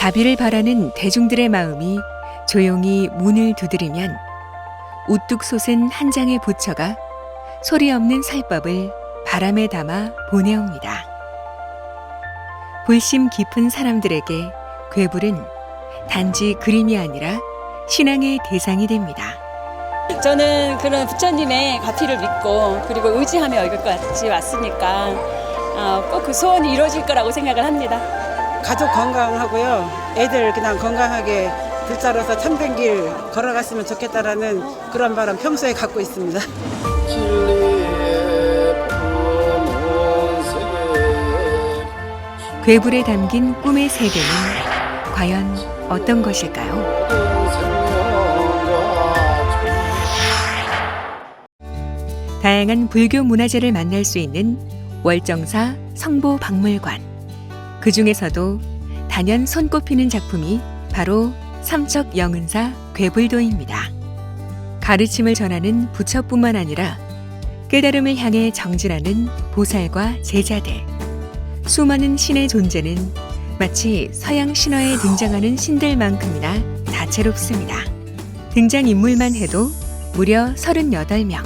자비를 바라는 대중들의 마음이 조용히 문을 두드리면 우뚝 솟은 한 장의 부처가 소리 없는 살법을 바람에 담아 보내옵니다. 불심 깊은 사람들에게 괴불은 단지 그림이 아니라 신앙의 대상이 됩니다. 저는 그런 부처님의 가피를 믿고 그리고 의지하며 여기까지 왔으니까 꼭 그 소원이 이루어질 거라고 생각을 합니다. 가족 건강하고요. 애들 그냥 건강하게 들자로서 참된 길 걸어갔으면 좋겠다라는 그런 바람 평소에 갖고 있습니다. 괴불에 담긴 꿈의 세계는 과연 어떤 것일까요? 다양한 불교 문화재를 만날 수 있는 월정사 성보 박물관. 그 중에서도 단연 손꼽히는 작품이 바로 삼척 영은사 괴불도입니다. 가르침을 전하는 부처뿐만 아니라 깨달음을 향해 정진하는 보살과 제자들. 수많은 신의 존재는 마치 서양 신화에 등장하는 신들만큼이나 다채롭습니다. 등장 인물만 해도 무려 38명.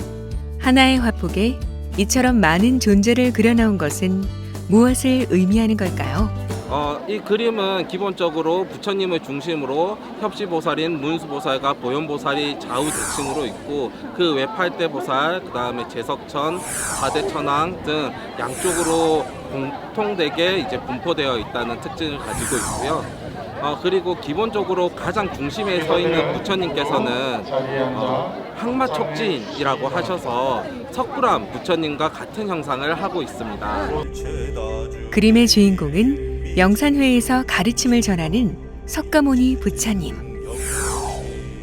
하나의 화폭에 이처럼 많은 존재를 그려놓은 것은 무엇을 의미하는 걸까요? 어, 이 그림은 기본적으로 부처님을 중심으로 협시보살인 문수보살과 보현보살이 좌우 대칭으로 있고 그 외 팔대보살, 그 다음에 제석천, 사대천왕 등 양쪽으로 공통되게 이제 분포되어 있다는 특징을 가지고 있고요. 어, 그리고 기본적으로 가장 중심에 서 있는 부처님께서는 어, 항마 촉진이라고 하셔서 석굴암 부처님과 같은 형상을 하고 있습니다. 그림의 주인공은 영산회에서 가르침을 전하는 석가모니 부처님.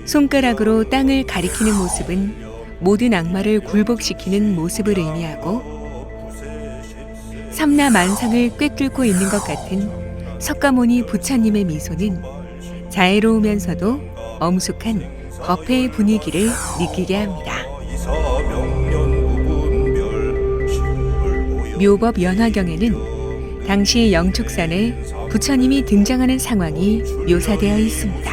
손가락으로 땅을 가리키는 모습은 모든 악마를 굴복시키는 모습을 의미하고 삼라 만상을 꿰뚫고 있는 것 같은 석가모니 부처님의 미소는 자애로우면서도 엄숙한 법회의 분위기를 느끼게 합니다. 묘법 연화경에는 당시 영축산에 부처님이 등장하는 상황이 묘사되어 있습니다.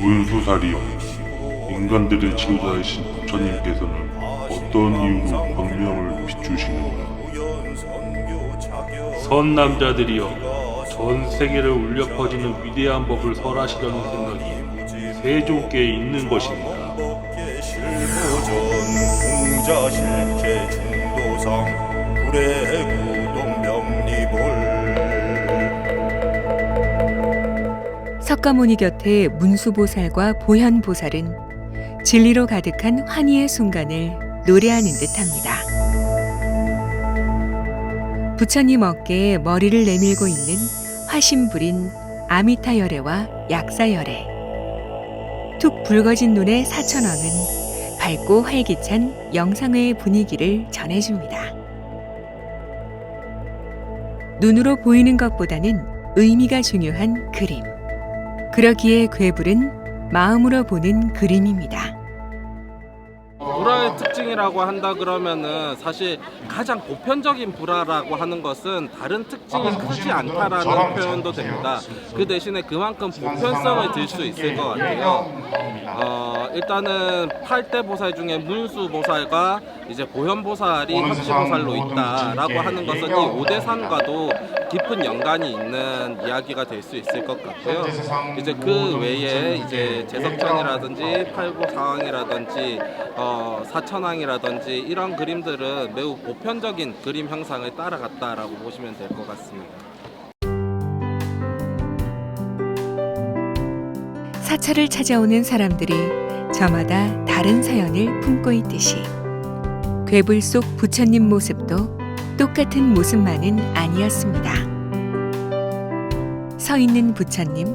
문수살이요. 인간들의 지도자이신 부처님께서는 어떤 이유로 광명을 비추시는가? 선 남자들이여 전 세계를 울려 퍼지는 위대한 법을 설하시려는 생각이 세종께 있는 것입니다. 석가모니 곁에 문수보살과 보현보살은 진리로 가득한 환희의 순간을 노래하는 듯합니다. 부처님 어깨에 머리를 내밀고 있는 화신불인 아미타 열애와 약사 열애. 툭 붉어진 눈의 사천왕은 밝고 활기찬 영상회의 분위기를 전해줍니다. 눈으로 보이는 것보다는 의미가 중요한 그림. 그러기에 괴불은 마음으로 보는 그림입니다. 특징이라고 한다 그러면은 사실 가장 보편적인 불화라고 하는 것은 다른 특징이 크지 않다라는 표현도 됩니다. 그 대신에 그만큼 보편성을 들 수 있을 것 같아요. 어, 일단은 팔대 보살 중에 문수 보살과 이제 보현 보살이 협시 보살로 있다라고 하는 것은 이 오대산과도 깊은 연관이 있는 이야기가 될 수 있을 것 같고요. 이제 그 외에 이제 제석천이라든지 팔보 상황이라든지 어, 사천왕이라 든지 이런 그림들은 매우 보편적인 그림 형상을 따라갔다라고 보시면 될 것 같습니다. 사찰을 찾아오는 사람들이 저마다 다른 사연을 품고 있듯이 괴불 속 부처님 모습도 똑같은 모습만은 아니었습니다. 서 있는 부처님,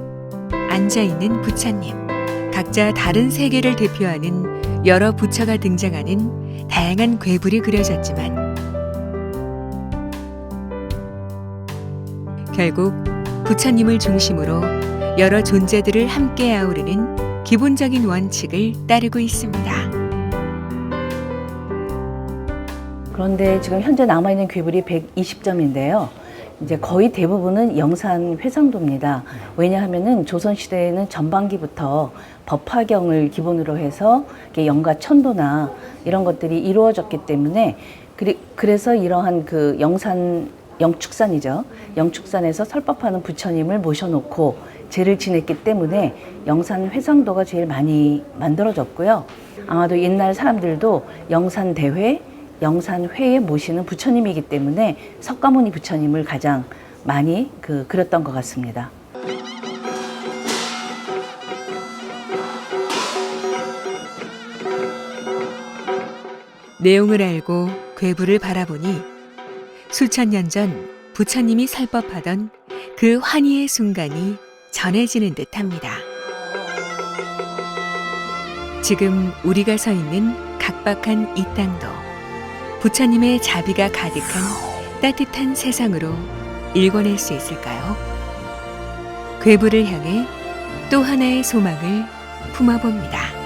앉아 있는 부처님, 각자 다른 세계를 대표하는 여러 부처가 등장하는 다양한 괴불이 그려졌지만 결국 부처님을 중심으로 여러 존재들을 함께 아우르는 기본적인 원칙을 따르고 있습니다. 그런데 지금 현재 남아있는 괴물이 120점인데요. 이제 거의 대부분은 영산 회상도입니다. 왜냐하면은 조선 시대에는 전반기부터 법화경을 기본으로 해서 영가 천도나 이런 것들이 이루어졌기 때문에 그리, 그래서 이러한 그 영산 영축산이죠. 영축산에서 설법하는 부처님을 모셔놓고 제를 지냈기 때문에 영산 회상도가 제일 많이 만들어졌고요. 아마도 옛날 사람들도 영산 대회, 영산 회에 모시는 부처님이기 때문에 석가모니 부처님을 가장 많이 그 그렸던 것 같습니다. 내용을 알고 괴부를 바라보니 수천 년 전 부처님이 살법하던 그 환희의 순간이 전해지는 듯합니다. 지금 우리가 서 있는 각박한 이 땅도 부처님의 자비가 가득한 따뜻한 세상으로 일궈낼 수 있을까요? 괴부를 향해 또 하나의 소망을 품어봅니다.